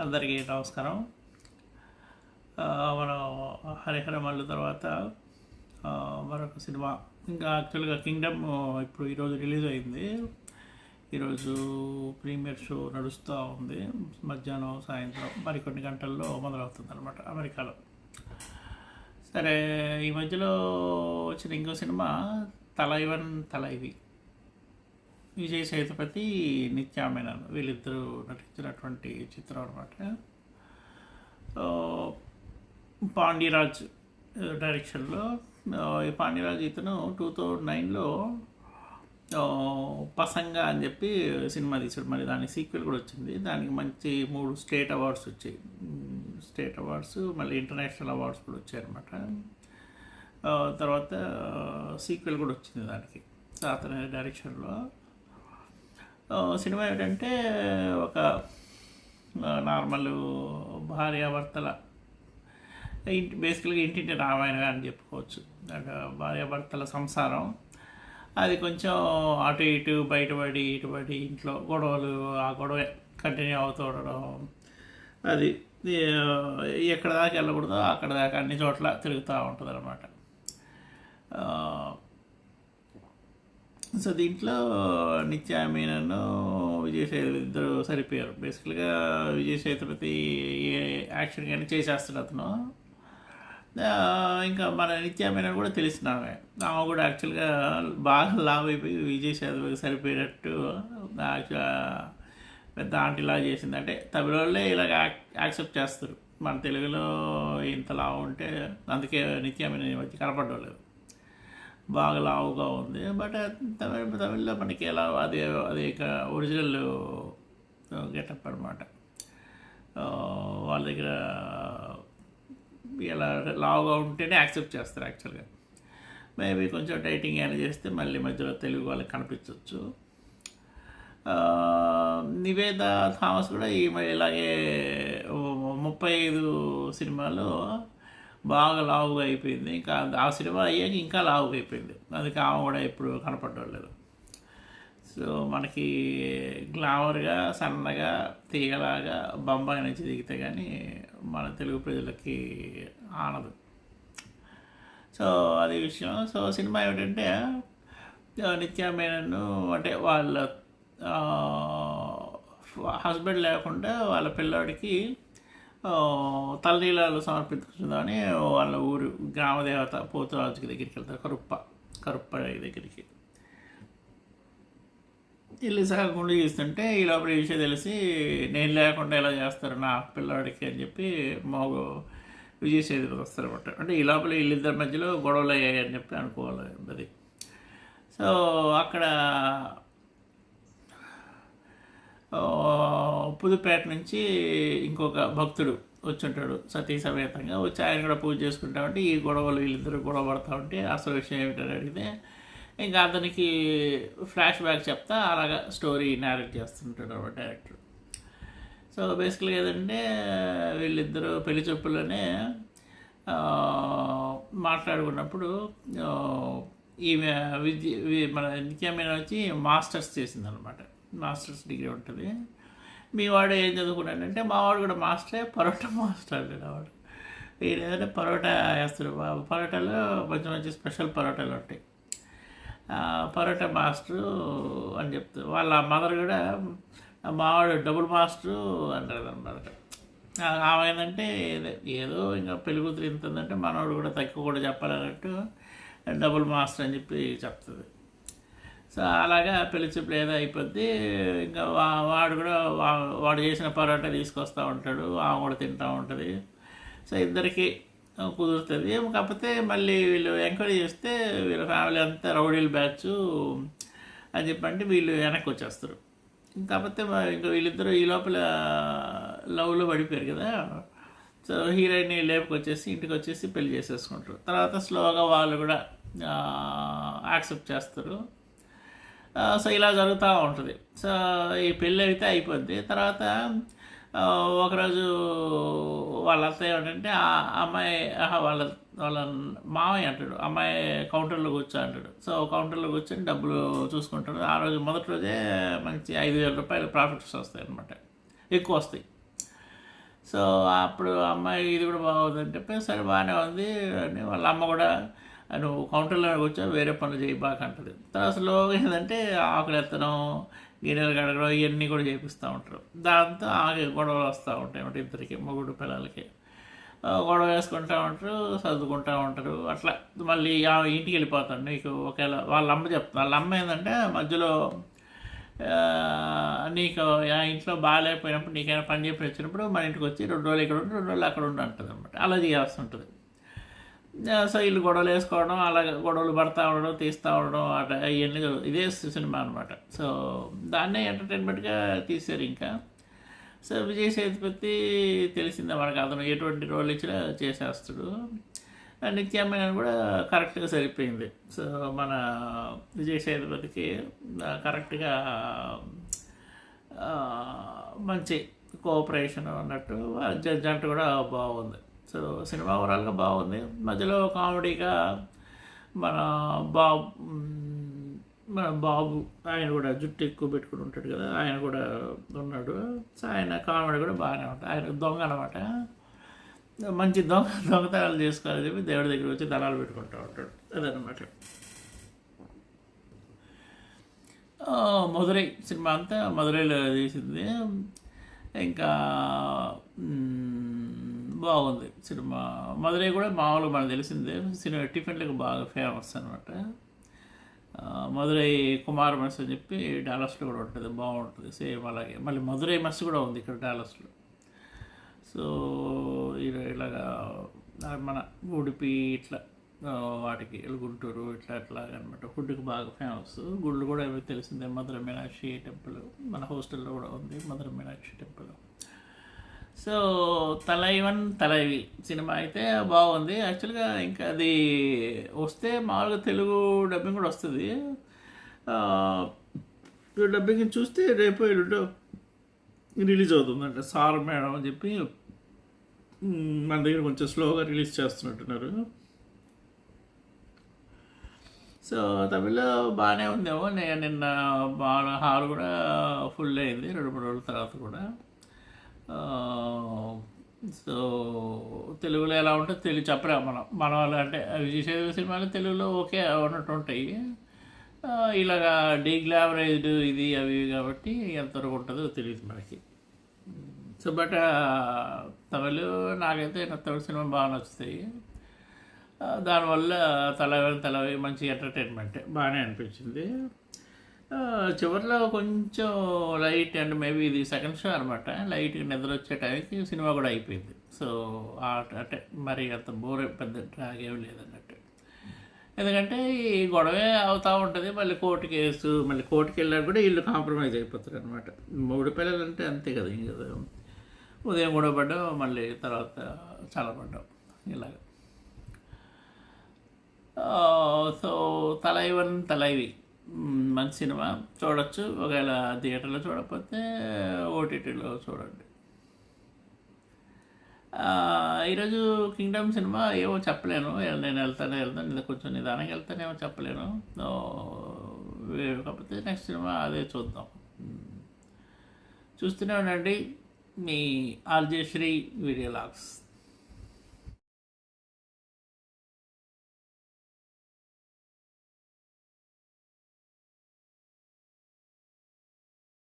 అందరికీ నమస్కారం. మనం హరిహర మల్లు తర్వాత మరొక సినిమా. ఇంకా యాక్చువల్గా కింగ్డమ్ ఇప్పుడు ఈరోజు రిలీజ్ అయింది. ఈరోజు ప్రీమియర్ షో నడుస్తూ ఉంది. మధ్యాహ్నం సాయంత్రం మరికొన్ని గంటల్లో మొదలవుతుంది అనమాట అమెరికాలో. సరే ఈ మధ్యలో వచ్చిన ఇంకో సినిమా తలైవన్ తలైవి. విజయ్ సేతుపతి నిత్యామేనన్ వీళ్ళిద్దరూ నటించినటువంటి చిత్రం అనమాట పాండ్యరాజ్ డైరెక్షన్లో ఈ పాండ్యరాజ్ ఇతను టూ థౌజండ్ నైన్లో పసంగా అని చెప్పి సినిమా తీసాడు. మరి దాని సీక్వెల్ కూడా వచ్చింది. దానికి మంచి మూడు స్టేట్ అవార్డ్స్ వచ్చాయి. స్టేట్ అవార్డ్స్ మళ్ళీ ఇంటర్నేషనల్ అవార్డ్స్ కూడా వచ్చాయి అనమాట తర్వాత సీక్వెల్ కూడా వచ్చింది దానికి. అతని డైరెక్షన్లో. సినిమా ఏంటంటే ఒక నార్మల్ భార్యాభర్తల ఇంటి బేసికల్గా ఇంటింటి రామాయణం అని చెప్పుకోవచ్చు. భార్యాభర్తల సంసారం. అది కొంచెం అటు ఇటు బయటపడి ఇటుపడి ఇంట్లో గొడవలు ఆ గొడవే కంటిన్యూ అవుతూ ఉండడం. అది ఎక్కడ దాకా వెళ్ళకూడదో అక్కడ దాకా అన్ని చోట్ల తిరుగుతూ ఉంటుంది అనమాట సో దీంట్లో నిత్య మీనన్ను విజయ్ ఇద్దరు సరిపోయారు. బేసికల్గా విజయ్ సేతుపతి ఏ యాక్షన్ కానీ చేసేస్తాడు అతను. ఇంకా మన నిత్య మీనన్ కూడా తెలిసిన ఆమె. ఆమె కూడా యాక్చువల్గా బాగా లావ్ అయిపోయి విజయ్ సేతుపతి సరిపోయినట్టు పెద్ద ఆంటీలా చేసింది. అంటే తమిళ వాళ్ళే ఇలాగ యాక్సెప్ట్ చేస్తారు. మన తెలుగులో ఇంత లావు ఉంటే అందుకే నిత్య మీనన్ ఈ మధ్య కనపడలేదు బాగా లావుగా ఉంది. బట్ తమిళ తమిళ్ళో మనకి ఎలా అది అది ఒరిజినల్ గెటప్ అనమాట వాళ్ళ దగ్గర ఇలా లావుగా ఉంటేనే యాక్సెప్ట్ చేస్తారు యాక్చువల్గా. మేబీ కొంచెం డైటింగ్ ఏమైనా చేస్తే మళ్ళీ మధ్యలో తెలుగు వాళ్ళకి కనిపించవచ్చు నివేద థామస్ కూడా ఈ మ- ఇలాగే ముప్పై ఐదు సినిమాలో బాగా లావుగా అయిపోయింది. ఇంకా ఆ సినిమా అయ్యాక ఇంకా లావుగా అయిపోయింది. అందుకే ఆమె కూడా ఎప్పుడు కనపడలేదు సో మనకి గ్లామర్గా సన్నగా తీగలాగా బొంబాయి నుంచి దిగితే కానీ మన తెలుగు ప్రజలకి ఆనదు. సో అది విషయం. సో సినిమా ఏమిటంటే నిత్యామేనన్ను అంటే వాళ్ళ హస్బెండ్ లేకుండా వాళ్ళ పిల్లోడికి ఆ, సమర్పించుకుందామని వాళ్ళ ఊరు గ్రామదేవత పోతురాజుకి దగ్గరికి వెళ్తారు కరుప్ప కరుప్ప దగ్గరికి. వెళ్ళి సాగకుండా చేస్తుంటే ఈ లోపల విషయం తెలిసి నేను లేకుండా ఎలా చేస్తారు నా పిల్లవాడికి అని చెప్పి మాకు విజయ్ వస్తారనమాట అంటే ఈ లోపల వీళ్ళిద్దరి మధ్యలో గొడవలు అయ్యాయి అని చెప్పి అనుకోవాలి అది సో అక్కడ పుదుపేట నుంచి ఇంకొక భక్తుడు వచ్చి ఉంటాడు సతీ సమేతంగా. వచ్చి ఆయన కూడా పూజ చేసుకుంటా ఉంటే ఈ గొడవలు వీళ్ళిద్దరు గొడవ పడతా ఉంటే అసలు విషయం ఏమిటని అడిగితే ఇంకా అతనికి ఫ్లాష్ బ్యాక్ చెప్తా అలాగా స్టోరీ నేరేట్ చేస్తుంటాడు అనమాట డైరెక్టర్ సో బేసికల్గా ఏదంటే వీళ్ళిద్దరూ పెళ్ళి చెప్పులోనే మాట్లాడుకున్నప్పుడు ఈమె విద్య వి- మన నిత్యమైన వచ్చి మాస్టర్స్ చేసిందనమాట మాస్టర్స్ డిగ్రీ ఉంటుంది. మీ వాడు ఏం చదువుకున్నాడంటే మా వాడు కూడా మాస్టరే పరోటా మాస్టర్ అండి వాడు. వీడు ఏదంటే పరోటా వేస్తారు పరోటాలో మంచి మంచి స్పెషల్ పరోటాలు ఉంటాయి. పరోటా మాస్టరు అని చెప్తారు వాళ్ళ మదర్ కూడా మావాడు డబుల్ మాస్టరు అంటారు అనమాట ఆమె ఏంటంటే ఏదో- ఏదో ఇంకా పెళ్ళి కూతురు ఇంత ఉందంటే మనవాడు కూడా తక్కువ కూడా చెప్పాలన్నట్టు డబుల్ మాస్టర్ అని చెప్పి చెప్తుంది సో అలాగా పెళ్ళి చూపులు ఏదో అయిపోద్ది. ఇంకా వా- వాడు కూడా వా- వాడు చేసిన పరోటా తీసుకొస్తూ ఉంటాడు. ఆమె కూడా తింటూ ఉంటుంది. సో ఇద్దరికి కుదురుతుంది. కాకపోతే మళ్ళీ వీళ్ళు ఎంక్వైరీ చేస్తే వీళ్ళ ఫ్యామిలీ అంతా రౌడీల బ్యాచ్ అని చెప్పంటే వీళ్ళు వెనక్కి వచ్చేస్తారు. కాకపోతే ఇంకా వీళ్ళిద్దరూ ఈ లోపల లవ్లో పడిపోయారు కదా. సో హీరోయిన్ లేపుకొచ్చేసి ఇంటికి వచ్చేసి పెళ్ళి చేసేసుకుంటారు. తర్వాత స్లోగా వాళ్ళు కూడా యాక్సెప్ట్ చేస్తారు. సో ఇలా జరుగుతూ ఉంటుంది. సో ఈ పెళ్ళి అయితే అయిపోద్ది. తర్వాత ఒకరోజు వాళ్ళ అత్తయ్య ఏంటంటే ఆ అమ్మాయి వాళ్ళ వాళ్ళ మామయ్య అంటాడు. అమ్మాయి కౌంటర్లో కూర్చో అంటాడు. సో కౌంటర్లో కూర్చొని డబ్బులు చూసుకుంటాడు. ఆ రోజు మొదటి రోజే మంచి ఐదు వేల రూపాయలు ప్రాఫిట్స్ వస్తాయి అనమాట ఎక్కువ వస్తాయి. సో అప్పుడు అమ్మాయి ఇది కూడా బాగుందని చెప్పి సరే బాగానే ఉంది. అని వాళ్ళ అమ్మ కూడా నువ్వు కౌంటర్లో వచ్చా వేరే పనులు చేయి బాగా అంటది. తర్వాత స్లోగా ఏంటంటే ఆకులు ఎత్తడం గిన్నెలు కడగడం ఇవన్నీ కూడా చేపిస్తూ ఉంటారు. దాంతో ఆగే గొడవలు వస్తూ ఉంటాయి అన్నమాట ఇద్దరికి మొగుడు పిల్లలకి. గొడవ వేసుకుంటూ ఉంటారు సర్దుకుంటూ ఉంటారు. అట్లా మళ్ళీ ఇంటికి వెళ్ళిపోతాడు. నీకు ఒకవేళ వాళ్ళ అమ్మ చెప్తుంది వాళ్ళ అమ్మ ఏంటంటే మధ్యలో నీకు ఆ ఇంట్లో బాగాలేకపోయినప్పుడు నీకైనా పని చెప్పి వచ్చినప్పుడు మన ఇంటికి వచ్చి రెండు రోజులు ఇక్కడ ఉండి రెండు రోజులు అక్కడ ఉండి అంటుంది అనమాట అలా చేస్తుంటుంది ఉంటుంది. సో వీళ్ళు గొడవలు వేసుకోవడం అలా గొడవలు పడతా ఉండడం తీస్తూ ఉండడం అట ఇవన్నీ ఇదే సినిమా అనమాట సో దాన్నే ఎంటర్టైన్మెంట్గా తీశారు ఇంకా. సో విజయ్ సేతుపతి తెలిసిందే మనకు అతను ఎటువంటి రోల్ ఇచ్చినా చేసేస్తాడు. నిత్యమైన నిత్యామైన కూడా కరెక్ట్గా సరిపోయింది. సో మన విజయ్ సేతుపతికి కరెక్ట్గా మంచి కోఆపరేషన్ అన్నట్టు ఆ కూడా బాగుంది. సో సినిమా ఓవరాల్గా బాగుంది. మధ్యలో కామెడీగా మన బాబు మన బాబు ఆయన కూడా జుట్టు ఎక్కువ పెట్టుకుని ఉంటాడు కదా ఆయన కూడా ఉన్నాడు. సో ఆయన కామెడీ కూడా బాగానే ఉంటుంది. ఆయన దొంగ అనమాట మంచి దొంగ దొంగతనాలు చేసుకోవాలని చెప్పి దేవుడి దగ్గర వచ్చి దళాలు పెట్టుకుంటూ ఉంటాడు. అదనమాట మధురై సినిమా అంతా మధురైలో తీసింది. ఇంకా బాగుంది సినిమా. మధురై కూడా మామూలుగా మనకు తెలిసిందే. సినిమా టిఫిన్లకు బాగా ఫేమస్ అనమాట మధురై కుమార్ మెస్ అని చెప్పి డాలస్లో కూడా ఉంటుంది. బాగుంటుంది. సేమ్ అలాగే. మళ్ళీ మధురై మెస్ కూడా ఉంది ఇక్కడ డాలస్లో సో ఇలాగా మన ఉడిపి ఇట్లా వాటికి గుంటూరు ఇట్లా ఇట్లా అనమాట ఫుడ్కి బాగా ఫేమస్ గుళ్ళు కూడా తెలిసిందే. మధుర మీనాక్షి టెంపుల్. మన హాస్టల్లో కూడా ఉంది. Madurai Meenakshi temple. So Thalaivan Thalaivi cinema అయితే బాగుంది. యాక్చువల్గా ఇంకా అది వస్తే మామూలుగా తెలుగు డబ్బింగ్ కూడా వస్తుంది. డబ్బింగ్ చూస్తే రేపు ఎల్లుండో రిలీజ్ అవుతుందంట. సార్ మేడం అని చెప్పి మన దగ్గర కొంచెం స్లోగా రిలీజ్ చేస్తున్నట్టున్నారు. సో తమిళ్ళో బాగానే ఉందేమో. నేను నిన్న బాగా హాల్ కూడా ఫుల్ అయింది. రెండు మూడు రోజుల తర్వాత కూడా. సో తెలుగులో ఎలా ఉంటే తెలుగు చెప్పరా మనం. మన వాళ్ళు అంటే విజయ్ సేతుపతి సినిమాలు తెలుగులో ఓకే ఉన్నట్టు ఉంటాయి ఆ, ఇలాగా డీగ్లామరైజ్డ్ ఇది అవి కాబట్టి ఎంతవరకు ఉంటుందో తెలియదు మనకి. సో బట్ తమిళ్ నాకైతే నా తమిళ సినిమా బాగా నచ్చుతాయి. దానివల్ల తలవి తలవి మంచి ఎంటర్టైన్మెంట్. బాగానే అనిపించింది. చివరిలో కొంచెం లైట్ అండ్ మేబీ ఇది సెకండ్ షో అనమాట లైట్గా నిద్ర వచ్చే టైంకి సినిమా కూడా అయిపోయింది. సో అంటే మరి అంత బోర్ పెద్ద డ్రాగ్ ఏమి లేదన్నట్టు. ఎందుకంటే ఈ గొడవే అవుతూ ఉంటుంది. మళ్ళీ కోర్టు కేసు మళ్ళీ కోర్టుకి వెళ్ళాక కూడా వీళ్ళు కాంప్రమైజ్ అయిపోతారు అనమాట మూడు పిల్లలు అంటే అంతే కదా ఇంక కదా. ఉదయం గొడవ పడ్డాం మళ్ళీ తర్వాత చాలా పడ్డాం. ఇలాగ. సో తలైవన్ తలైవి. మంచి సినిమా చూడొచ్చు. ఒకవేళ థియేటర్లో చూడకపోతే ఓటీటీలో చూడండి. ఈరోజు కింగ్డమ్ సినిమా ఏమో చెప్పలేను. నేను వెళ్తానే వెళ్తాను. ఇది కొంచెం నిదానంగా వెళ్తానేమో చెప్పలేను. కాకపోతే నెక్స్ట్ సినిమా అదే చూద్దాం. చూస్తూనే ఉండండి. మీ ఆర్జేశ్రీ వీడియో లాగ్స్